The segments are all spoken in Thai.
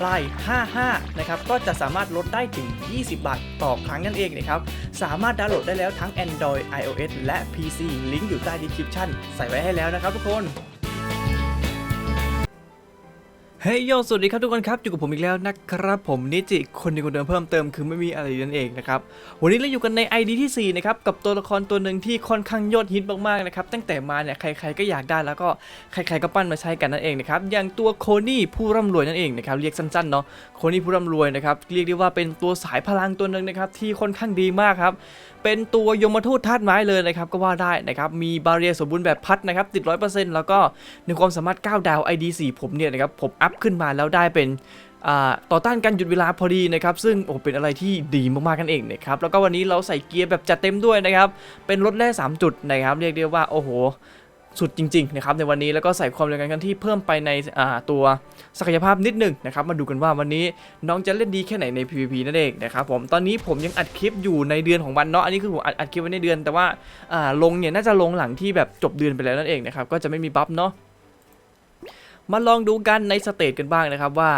ปลาย 55 นะครับ ก็จะสามารถลดได้ถึง 20 บาทต่อครั้งนั่นเองนะครับ สามารถดาวน์โหลดได้แล้วทั้ง Android iOS และ PC ลิงก์อยู่ใต้ดีคริปชั่นใส่ไว้ให้แล้วนะครับทุกคน เฮ้ยโยสวัสดีครับทุกคนครับอยู่กับผมอีกแล้วนะครับผมนิจิคนหนึงคนเดิมเพิ่มเติมคือไม่มีอะไรนั่นเองนะครับวันนี้เราอยู่กันใน ID ที่4นะครับกับตัวละครตัวหนึ่งที่ค่อนข้างยอดฮิตมากๆนะครับตั้งแต่มาเนี่ยใครๆก็อยากได้แล้วก็ใครๆก็ปั้นมาใช้กันนั่นเองนะครับอย่างตัวโคนี่ผู้ร่ำรวยนั่นเองนะครับเรียกสั้นๆเนาะโคนี่ผู้ร่ำรวยนะครับเรียกได้ว่าเป็นตัวสายพลังตัวหนึ่งนะครับที่ค่อนข้างดีมากครับเป็นตัวยมทูตธาตุไม้เลยนะครับก็ว่าได้นะครับมีบาเรียสมบูรณ์แบบพัดนะครับติด100%แล้วก็ในความสามารถ9ดาว ID 4ผมเนี่ยนะครับผมอัพขึ้นมาแล้วได้เป็นต่อต้านการหยุดเวลาพอดีนะครับซึ่งโอ้เป็นอะไรที่ดีมากๆกันเองนะครับแล้วก็วันนี้เราใส่เกียร์แบบจัดเต็มด้วยนะครับเป็นรถแร่3จุดนะครับเรียกได้ว่าโอ้โหสุดจริงๆนะครับในวันนี้แล้วก็ใส่ความเร็วกันที่เพิ่มไปในตัวศักยภาพนิดหนึ่งนะครับมาดูกันว่าวันนี้น้องจะเล่นดีแค่ไหนใน PVP นั่นเองนะครับผมตอนนี้ผมยังอัดคลิปอยู่ในเดือนของวันเนาะอันนี้คือผมอัดอัดคลิปไว้ในเดือน แต่ว่าลงเนี่ยน่าจะลงหลังที่แบบจบเดือนไปแล้วนั่นเองนะครับก็จะไม่มีบัฟเนาะ มาลองดูกันในสเตจกันบ้างนะครับว่า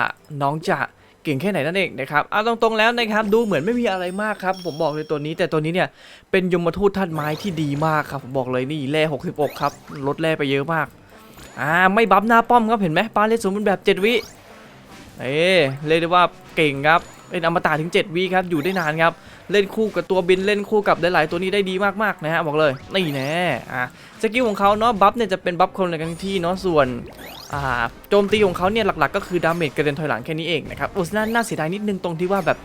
น้องจะเก่งแค่ไหนนั่นเองนะครับเอาตรงๆแล้วนะครับดูเหมือนไม่มีอะไรมากครับ ผมบอกเลยตัวนี้ แต่ตัวนี้เนี่ยเป็นยมทูตธาตุไม้ที่ดีมากครับผมบอกเลยนี่แร่66 ครับลดแร่ไปเยอะมากอ่าไม่บัฟหน้าป้อมครับเห็นไหมปาเลสสมบูรณ์แบบ 7 วิเอ้เรียกได้ว่าเก่งครับเป็นอมตะถึง 7 วิครับอยู่ได้นานครับ เล่นคู่กับตัวบินเล่นคู่กับหลายๆตัวนี้ได้ดีมากๆนะฮะบอกเลยนี่แน่อะสกิลของเขาเนาะบัฟเนี่ยจะเป็นบัฟคนละกันที่เนาะส่วนอ่าโจมตีของเขาเนี่ยหลักๆ ก็คือดาเมจกระเด็นถอยหลังแค่นี้เองนะครับโอ้น่าน่าเสียดายนิดนึงตรงที่ว่าแบบ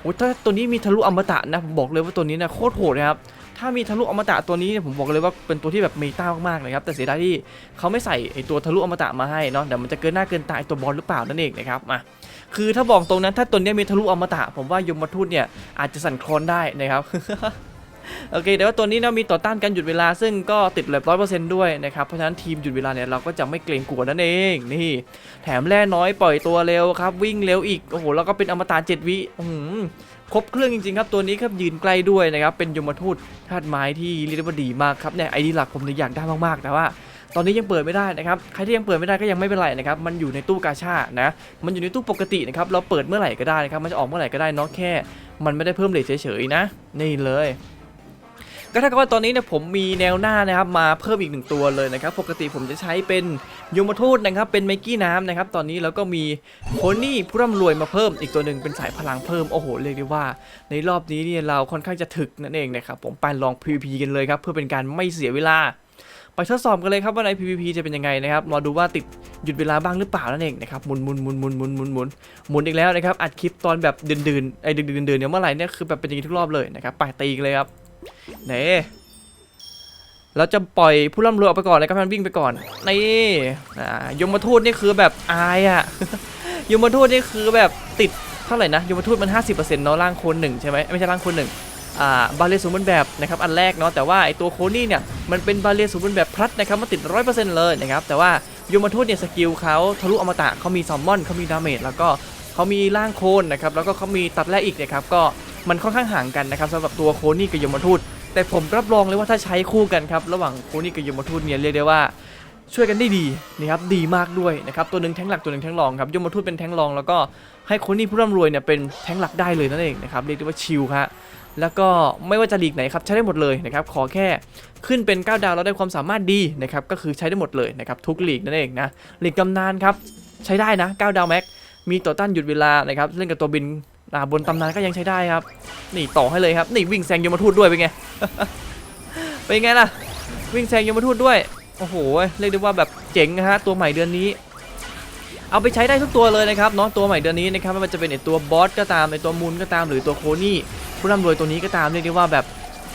โอ้ถ้าตัวนี้มีทะลุอมตะนะผมบอกเลยว่าตัวนี้นะโคตรโหดนะครับ ถ้ามีทะลุอมตะตัวนี้ผมบอกเลยว่าเป็นตัวที่แบบเมตามากๆเลยครับแต่เสียดายที่เขาไม่ใส่ไอตัวทะลุอมตะมาให้เนาะเดี๋ยวมันจะเกินหน้าเกินตาไอตัวบอลหรือเปล่านั่นเองนะครับมาคือถ้าบอกตรงนั้นถ้าตัวนี้มีทะลุอมตะ ผมว่ายมทูตเนี่ยอาจจะสั่นคลอนได้นะครับโอเคแต่ว่าตัวนี้นะมีต่อต้านการหยุดเวลาซึ่งก็ติดแบบร้อยเปอร์เซ็นต์ด้วยนะครับ เพราะฉะนั้นทีมหยุดเวลาเนี่ยเราก็จะไม่เกรงกลัวนั่นเองนี่ แถมแร่น้อยปล่อยตัวเร็วครับ วิ่งเร็วอีก โอ้โห แล้วก็เป็นอมตะเจ็ดวิอื้อหือ ครบเครื่องจริงๆครับตัวนี้ครับยืนใกล้ด้วยนะครับเป็นยมทูตธาตุไม้ที่เรียกได้ว่าดีมากครับเนี่ยไอดีหลักผมเลยอยากได้มากๆแต่ว่าตอนนี้ยังเปิดไม่ได้นะครับ ใครที่ยังเปิดไม่ได้ก็ยังไม่เป็นไรนะครับ มันอยู่ในตู้กาชา นะ มันอยู่ในตู้ปกตินะครับ เราเปิดเมื่อไหร่ก็ได้นะครับ มันจะออกเมื่อไหร่ก็ได้เนาะแค่ มันไม่ได้เพิ่มเลทเฉยๆนะ นี่เลย ก็ถ้าเกิดว่าตอนนี้เนี่ยผมมีแนวหน้านะครับมาเพิ่มอีกหนึ่งตัวเลยนะครับปกติผมจะใช้เป็นยมทูตนะครับเป็นไมกี้น้ำนะครับตอนนี้แล้วก็มีโคนี่ผู้ร่ำรวยมาเพิ่มอีกตัวหนึ่งเป็นสายพลังเพิ่มโอ้โหเรียกได้ว่า ในรอบนี้เนี่ยเราค่อนข้างจะถึกนั่นเองนะครับผมไปลอง PVP กันเลยครับเพื่อเป็นการไม่เสียเวลาไปทดสอบกันเลยครับว่าใน PVP จะเป็นยังไงนะครับมาดูว่าติดหยุดเวลาบ้างหรือเปล่านั่นเองนะครับหมุนหมุนหมุนหมุนหมุนหมุนหมุนหมุนอีกแล้วนะครับอัดคลิปตอนแบบเดินเดินไอ้เดินเดินเดินเนี่ยเมื่อไหร่เนี่ยคือแบบเป็นอย่างนี้ทุกรอบเลยนะครับไปตีกันเลยครับ เน่เราจะปล่อยผู้ร่ำรวยออกไปก่อนเลยครับมันวิ่งไปก่อน นี่อ่ายมทูตนี่คือแบบอายอะยมทูตนี่คือแบบติดเท่าไหร่นะยมทูตมัน 50%เนาะร่างโคนหนึ่งใช่ไหมไม่ใช่ร่างโคนหนึ่งอ่าบาเรียสมบูรณ์แบบนะครับอันแรกเนาะแต่ว่าไอตัวโคนี่เนี่ยมันเป็นบาเรียสมบูรณ์แบบพลัดนะครับมันติดร้อยเปอร์เซ็นต์เลยนะครับแต่ว่ายมทูตเนี่ยสกิลเขาทะลุอมตะเขามีซัมมอนเขามีดาเมจแล้วก็เขามีร่างโคนนะครับแล้วก็เขามีตัดแร่อีกนะครับก็ มันค่อนข้างห่างกันนะครับสำหรับตัวโคนี่กับยมทูต แต่ผมรับรองเลยว่าถ้าใช้คู่กันครับระหว่างโคนี่กับยมทูตเนี่ยเรียกได้ว่าช่วยกันได้ดีนะครับดีมากด้วยนะครับตัวหนึ่งแทงหลักตัวหนึ่งแทงรองครับยมทูตเป็นแทงรอง แล้วก็ให้คนนี้ผู้ร่ำรวยเนี่ยเป็นแทงหลักได้เลยนั่นเองนะครับเรียกได้ว่าชิลครับแล้วก็ไม่ว่าจะลีกไหนครับใช้ได้หมดเลยนะครับขอแค่ขึ้นเป็น 9 ดาวแล้วได้ความสามารถดีนะครับก็คือใช้ได้หมดเลยนะครับทุกลีกนั่นเองนะลีกกำนานครับใช้ได้นะ 9 ดาวแม็กมีต่อต้านหยุดเวลานะครับเล่นกับตัวบิน อ่าบนตำนานก็ยังใช้ได้ครับ นี่ต่อให้เลยครับนี่วิ่งแซงยมทูตด้วยเป็นไงเป็นไงล่ะ วิ่งแซงยมทูตด้วยโอ้โหเรียกได้ว่าแบบเจ๋งนะฮะตัวใหม่เดือนนี้ เอาไปใช้ได้ทุกตัวเลยนะครับเนาะตัวใหม่เดือนนี้นะครับไม่ว่าจะเป็นไอตัวบอสก็ตามไอตัวมูลก็ตามหรือตัวโคนี่ผู้ร่ำรวยตัวนี้ก็ตามเรียกได้ว่าแบบ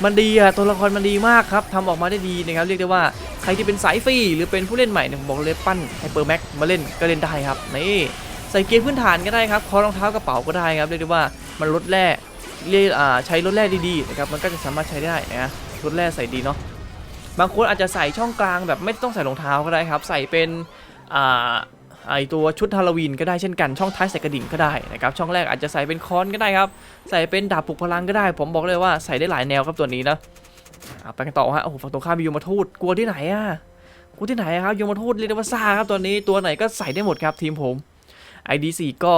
มันดีอะตัวละครมันดีมากครับทำออกมาได้ดีนะครับเรียกได้ว่าใครที่เป็นสายฟรีหรือเป็นผู้เล่นใหม่เนี่ยผมบอกเลยปั้นไฮเปอร์แม็กมาเล่นก็เล่นได้ครับนี่ ใส่เกียร์พื้นฐานก็ได้ครับคอรองเท้ากระเป๋าก็ได้ครับเรียกได้ว่ามันลดแร่เรียกอ่าใช้รถแร่ดีๆนะครับมันก็จะสามารถใช้ได้นะรถแร่ใส่ดีเนาะบางคนอาจจะใส่ช่องกลางแบบไม่ต้องใส่รองเท้าก็ได้ครับ ใส่เป็นอ่าไอตัวชุดฮาโลวีนก็ได้เช่นกันช่องท้ายใส่กระดิ่งก็ได้นะครับช่องแรกอาจจะใส่เป็นคอนก็ได้ครับ ใส่เป็นดาบปลุกพลังก็ได้ ผมบอกเลยว่าใส่ได้หลายแนวครับตัวนี้นะไปกันต่อฮะโอ้โหฝั่งตรงข้ามมียมทูตกลัวที่ไหนอะกลัวที่ไหนครับยมทูตเรียกได้ว่าซ่าครับตัวนี้ตัวไหนก็ใส่ได้หมดครับทีมผม ID4 ก็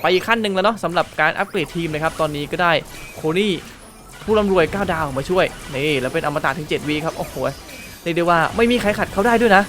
ไปอีกขั้นหนึ่งแล้วเนาะสำหรับการอัปเกรดทีมนะครับ ตอนนี้ก็ได้โคนี่ผู้ร่ำรวย 9 ดาวมาช่วยนี่แล้วเป็นอมตะถึง7วีครับโอ้โหเรียกได้ว่าไม่มีใครขัดเขาได้ด้วยนะ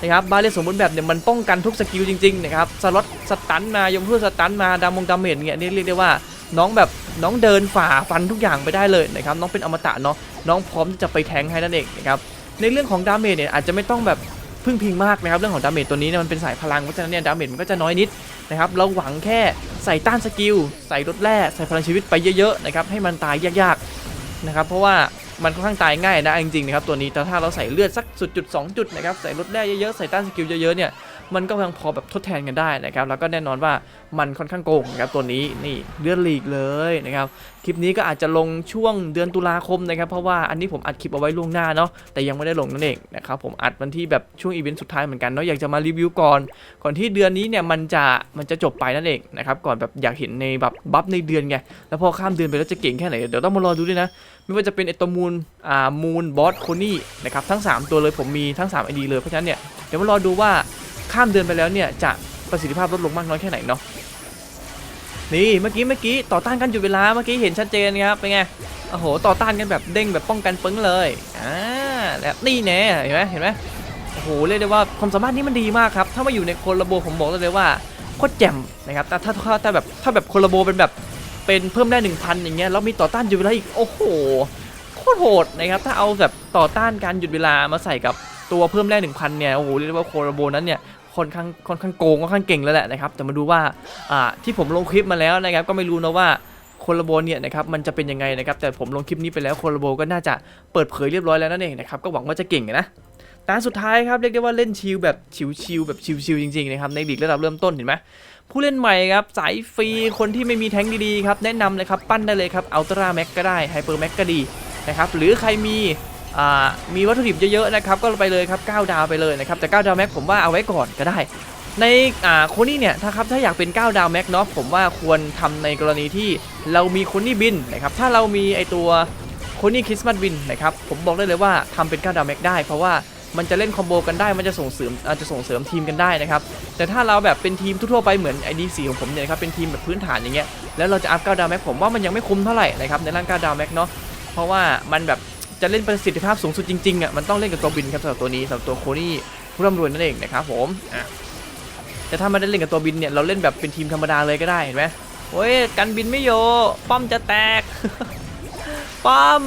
นะครับบาเลสสมบูรณ์แบบเนี่ยมันป้องกันทุกสกิลจริงๆนะครับสล็อตสตันมายมเพื่อสตันมาดามงดามเมจเนี่ยนี่เรียกได้ว่าน้องแบบน้องเดินฝ่าฟันทุกอย่างไปได้เลยนะครับน้องเป็นอมตะเนาะน้องพร้อมที่จะไปแทงให้นั่นเองนะครับในเรื่องของดาเมจเนี่ยอาจจะไม่ต้องแบบพึ่งพิงมากนะครับเรื่องของดาเมจตัวนี้เนี่ยมันเป็นสายพลังเพราะฉะนั้นเนี่ยดาเมจมันก็จะน้อยนิด นะครับเราหวังแค่ใส่ต้านสกิลใส่รถแร่ใส่พลังชีวิตไปเยอะๆนะครับให้มันตายยากๆนะครับเพราะว่ามันค่อนข้างตายง่ายนะจริงๆนะครับตัวนี้แต่ถ้าเราใส่เลือดสักสุดจุดสองจุดนะครับใส่รถแร่เยอะๆใส่ต้านสกิลเยอะๆเนี่ย มันก็ยังพอแบบทดแทนกันได้นะครับแล้วก็แน่นอนว่ามันค่อนข้างโกงนะครับตัวนี้นี่เลือดลีกเลยนะครับคลิปนี้ก็อาจจะลงช่วงเดือนตุลาคมนะครับเพราะว่าอันนี้ผมอัดคลิปเอาไว้ล่วงหน้าเนาะแต่ยังไม่ได้ลงนั่นเองนะครับผมอัดวันที่แบบช่วงอีเวนต์สุดท้ายเหมือนกันเนาะอยากจะมารีวิวก่อนก่อนที่เดือนนี้เนี่ยมันจะมันจะจบไปนั่นเองนะครับก่อนแบบอยากเห็นในแบบบัฟในเดือนไงแล้วพอข้ามเดือนไปแล้วจะเก่งแค่ไหนเดี๋ยวต้องมารอดูด้วยนะไม่ว่าจะเป็นไอตัวมูลอ่ามูลบอสโคนี่นะครับทั้ง 3 ตัวเลยผมมีทั้ง3 ID เลยเพราะฉะนั้นเนี่ยเดี๋ยวมารอดูว่า ข้ามเดือนไปแล้วเนี่ยจะประสิทธิภาพลดลงมากน้อยแค่ไหนเนาะนี่เมื่อกี้เมื่อกี้ต่อต้านกันหยุดเวลาเมื่อกี้เห็นชัดเจนครับเป็นไงโอ้โหต่อต้านกันแบบเด้งแบบป้องกันปึ้งเลยอ่าแล้วนี่แน่เห็นไหมเห็นไหมโอ้โหเรียกได้ว่าความสามารถนี้มันดีมากครับถ้ามาอยู่ในโคลาโบผมบอกได้เลยว่าโคตรแจ่มนะครับแต่ถ้าถ้าแบบถ้าแบบโคลาโบเป็นแบบเป็นเพิ่มได้หนึ่งพันอย่างเงี้ยแล้วมีต่อต้านหยุดเวลาอีกโอ้โหโคตรโหดนะครับถ้าเอาแบบต่อต้านการหยุดเวลามาใส่กับ ตัวเพิ่มได้หนึ่งพันเนี่ยโอ้โหเรียกว่าโคลาโบนั้นเนี่ยค่อนข้างค่อนข้างโกงค่อนข้างเก่งแล้วแหละนะครับแต่มาดูว่าอ่าที่ผมลงคลิปมาแล้วนะครับก็ไม่รู้นะว่าโคลาโบเนี่ยนะครับมันจะเป็นยังไงนะครับแต่ผมลงคลิปนี้ไปแล้วโคลาโบก็น่าจะเปิดเผยเรียบร้อยแล้วนั่นเองนะครับก็หวังว่าจะเก่งนะตาสุดท้ายครับเรียกได้ว่าเล่นชิลแบบชิวๆแบบชิวๆจริงๆนะครับในลีกระดับเริ่มต้นเห็นไหมผู้เล่นใหม่ครับสายฟรีคนที่ไม่มีแท้งดีๆครับแนะนำเลยครับปั้นได้เลยครับอัลตร้าแม็กก็ได้ไฮเปอร์แม็กก็ดีนะครับหรือใครมี มีวัตถุดิบเยอะๆนะครับก็ไปเลยครับ 9 ดาวไปเลยนะครับแต่ 9 ดาวแม็กผมว่าเอาไว้ก่อนก็ได้ ในโคนี่เนี่ยถ้าครับถ้าอยากเป็น 9 ดาวแม็กเนาะผมว่าควรทำในกรณีที่เรามีโคนี่บินนะครับถ้าเรามีไอตัวโคนี่คริสต์มาสบินนะครับผมบอกได้เลยว่าทำเป็น 9 ดาวแม็กได้เพราะว่ามันจะเล่นคอมโบกันได้ มันจะส่งเสริมอาจจะส่งเสริมทีมกันได้นะครับ แต่ถ้าเราแบบเป็นทีมทั่วไปเหมือน ID4 ของผมเนี่ยครับ เป็นทีมแบบพื้นฐานอย่างเงี้ย แล้วเราจะอัพ9ดาวแม็กผมว่ามันยังไม่คุ้มเท่าไหร่นะครับ ในร่าง9ดาวแม็กเนาะ เพราะว่ามันแบบ จะเล่นประสิทธิภาพสูงสุดจริงๆอะมันต้องเล่นกับตัวบินครับสำหรับตัวนี้สำหรับตัวโคนี่ผู้ร่ำรวยนั่นเองนะครับผมอะแต่ถ้าไม่ได้เล่นกับตัวบินเนี่ยเราเล่นแบบเป็นทีมธรรมดาเลยก็ได้เห็นไหมโอ้ยกันบินไม่โยป้อมจะแตกป้อม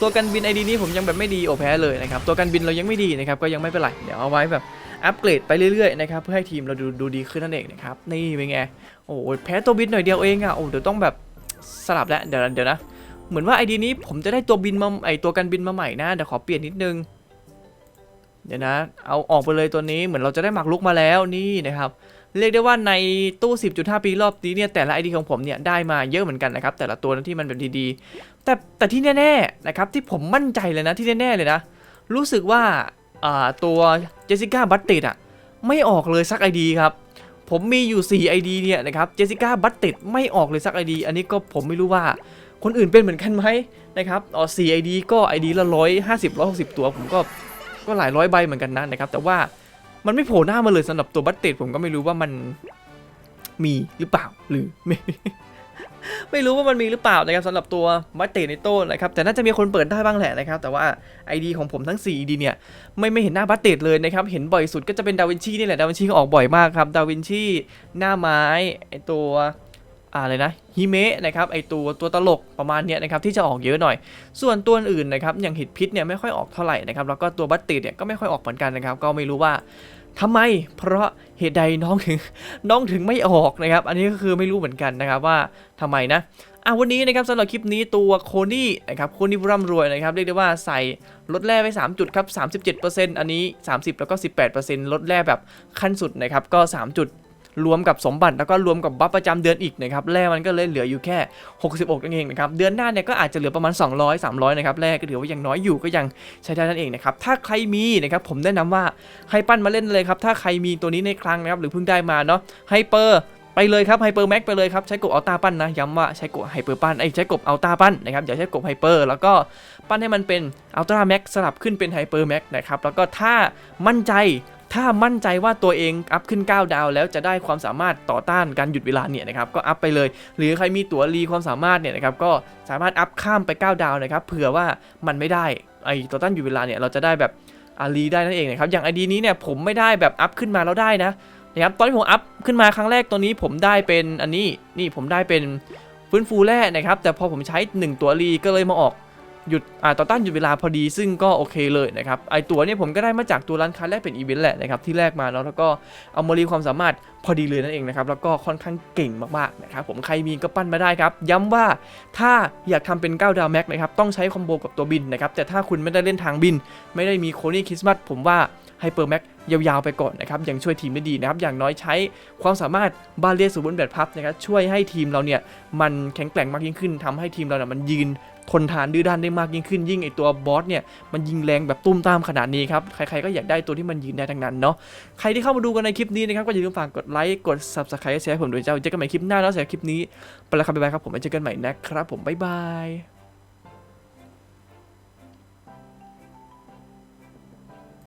ตัวกันบินไอดีนี้ผมยังแบบไม่ดีโอแพ้เลยนะครับตัวกันบินเรายังไม่ดีนะครับก็ยังไม่เป็นไรเดี๋ยวเอาไว้แบบอัปเกรดไปเรื่อยๆนะครับเพื่อให้ทีมเราดูดูดีขึ้นนั่นเองนะครับนี่เป็นไงโอ้โหแพ้ตัวบินหน่อยเดียวเองอะโอ้เดี๋ยวต้องแบบสลับแล้วเดี๋ยวเดี๋ยวนะ เหมือนว่าไอดีนี้ผมจะได้ตัวบินมาไอตัวกันบินมาใหม่นะเดี๋ยวขอเปลี่ยนนิดนึง เดี๋ยวนะ เอาออกไปเลยตัวนี้เหมือนเราจะได้หมักลุกมาแล้วนี่นะครับเรียกได้ว่าในตู้ 10.5 ปีรอบนี้เนี่ยแต่ละ ID ของผมเนี่ยได้มาเยอะเหมือนกันนะครับแต่ละตัวนั้นที่มันแบบดีๆ แต่แต่ที่แน่ๆนะครับที่ผมมั่นใจเลยนะที่แน่ๆเลยนะ รู้สึกว่าตัวเจสสิก้าบัตติดอะไม่ออกเลยสัก ID ครับผมมีอยู่ 4 ID เนี่ยนะครับเจสสิก้าบัตติดไม่ออกเลยสัก ID อันนี้ก็ผมไม่รู้ว่า คนอื่นเป็นเหมือนกันไหมนะครับอ๋อ4 ID ก็ ID ละร้อยห้าสิบร้อยหกสิบตัวผมก็ก็หลายร้อยใบเหมือนกันนะนะครับ แต่ว่ามันไม่โผล่หน้ามาเลยสำหรับตัวบัตเตดผมก็ไม่รู้ว่ามันมีหรือเปล่าหรือไม่ไม่รู้ว่ามันมีหรือเปล่านะครับสำหรับตัวบัตเตดในโต้นะครับแต่น่าจะมีคนเปิดได้บ้างแหละนะครับแต่ว่า ID ของผมทั้ง4 ID เนี่ยไม่ไม่เห็นหน้าบัตเตดเลยนะครับเห็นบ่อยสุดก็จะเป็นดาวินชีนี่แหละดาวินชีก็ออกบ่อยมากครับดาวินชีหน้าไม้ไอตัว อะไรนะฮิเมะนะครับไอตัวตัวตลกประมาณเนี้ยนะครับที่จะออกเยอะหน่อย ส่วนตัวอื่นนะครับอย่างห็ดพิษเนี่ยไม่ค่อยออกเท่าไหร่นะครับแล้วก็ตัวบัตติดเนี่ยก็ไม่ค่อยออกเหมือนกันนะครับก็ไม่รู้ว่าทำไม เพราะเหตุใดน้องถึงน้องถึงไม่ออกนะครับ อันนี้ก็คือไม่รู้เหมือนกันนะครับว่าทำไมนะอะวันนี้นะครับสำหรับคลิปนี้ตัวโคนี่นะครับโคนี่ผู้ร่ำรวยนะครับเรียกได้ว่าใส่ลดแร่ไป 3 จุดครับ 37%อันนี้ 30 แล้วก็ 18%ลดแร่แบบขั้นสุดนะครับก็ 3 จุด รวมกับสมบัติแล้วก็รวมกับบัฟประจำเดือนอีกนะครับแร่มันก็เลยเหลืออยู่แค่ 66นั่นเองนะครับเดือนหน้าเนี่ยก็อาจจะเหลือประมาณ 200 300นะครับแร่ก็ถือว่ายังน้อยอยู่ก็ยังใช้ได้นั่นเองนะครับถ้าใครมีนะครับผมแนะนำว่าให้ปั้นมาเล่นเลยครับถ้าใครมีตัวนี้ในคลังนะครับหรือเพิ่งได้มาเนาะไฮเปอร์ไปเลยครับไฮเปอร์แม็กไปเลยครับ ใช้กบอัลตาปั้นนะ ย้ำว่าใช้กบไฮเปอร์ปั้นไอ้ใช้กบอัลตาปั้นนะครับอย่าใช้กบไฮเปอร์แล้วก็ปั้นให้มันเป็นอัลตาแม็กสลับขึ้นเป็นไฮเปอร์แม็กนะครับแล้วก็ถ้ามั่นใจ ถ้ามั่นใจว่าตัวเองอัพขึ้น 9 ดาว แล้วจะได้ความสามารถต่อต้านการหยุดเวลาเนี่ยนะครับก็อัพไปเลย หรือใครมีตั๋วรีความสามารถเนี่ยนะครับก็สามารถอัพข้ามไป 9 ดาวนะครับเผื่อว่ามันไม่ได้ไอต่อต้านหยุดเวลาเนี่ยเราจะได้แบบอารีได้นั่นเองนะครับอย่างไอดีนี้เนี่ยผมไม่ได้แบบอัพขึ้นมาแล้วได้นะนะครับตอนที่ผมอัพขึ้นมาครั้งแรกตัวนี้ผมได้เป็นอันนี้นี่ผมได้เป็นฟื้นฟูแร่นะครับแต่พอผมใช้ 1 ตัวรีก็เลยมาออก หยุดอ่าต่อต้านหยุดเวลาพอดีซึ่งก็โอเคเลยนะครับไอตัวเนี่ยผมก็ได้มาจากตัวร้านค้าแรกเป็นอีเวนต์แหละนะครับที่แรกมาแล้วแล้วก็เอามารีความสามารถพอดีเลยนั่นเองนะครับแล้วก็ค่อนข้างเก่งมากๆนะครับผมใครมีก็ปั้นมาได้ครับย้ำว่าถ้าอยากทำเป็น9ดาวแม็กนะครับต้องใช้คอมโบกับตัวบินนะครับแต่ถ้าคุณไม่ได้เล่นทางบิน ไม่ได้มีโคนี่คริสต์มาสผมว่า ไฮเปอร์แม็กยาวๆไปก่อนนะครับยังช่วยทีมได้ดีนะครับอย่างน้อยใช้ความสามารถบาเลียสูบนแบบพับนะครับช่วยให้ทีมเราเนี่ยมันแข็งแกร่งมากยิ่งขึ้นทำให้ทีมเราเนี่ยมันยืนทนทานดื้อด้านได้มากยิ่งขึ้นยิ่งไอตัวบอสเนี่ยมันยิงแรงแบบตุ้มตามขนาดนี้ครับใครๆก็อยากได้ตัวที่มันยืนได้ทั้งนั้นเนาะใครที่เข้ามาดูกันในคลิปนี้นะครับก็อย่าลืมฝากกดไลค์กด subscribe แชร์ผมด้วยเจ้าเจอกันใหม่คลิปหน้าแล้วเสียคลิปนี้ไปแล้วครับบ๊ายบายครับผมไว้เจอกันใหม่นะครับผมบ๊ายบาย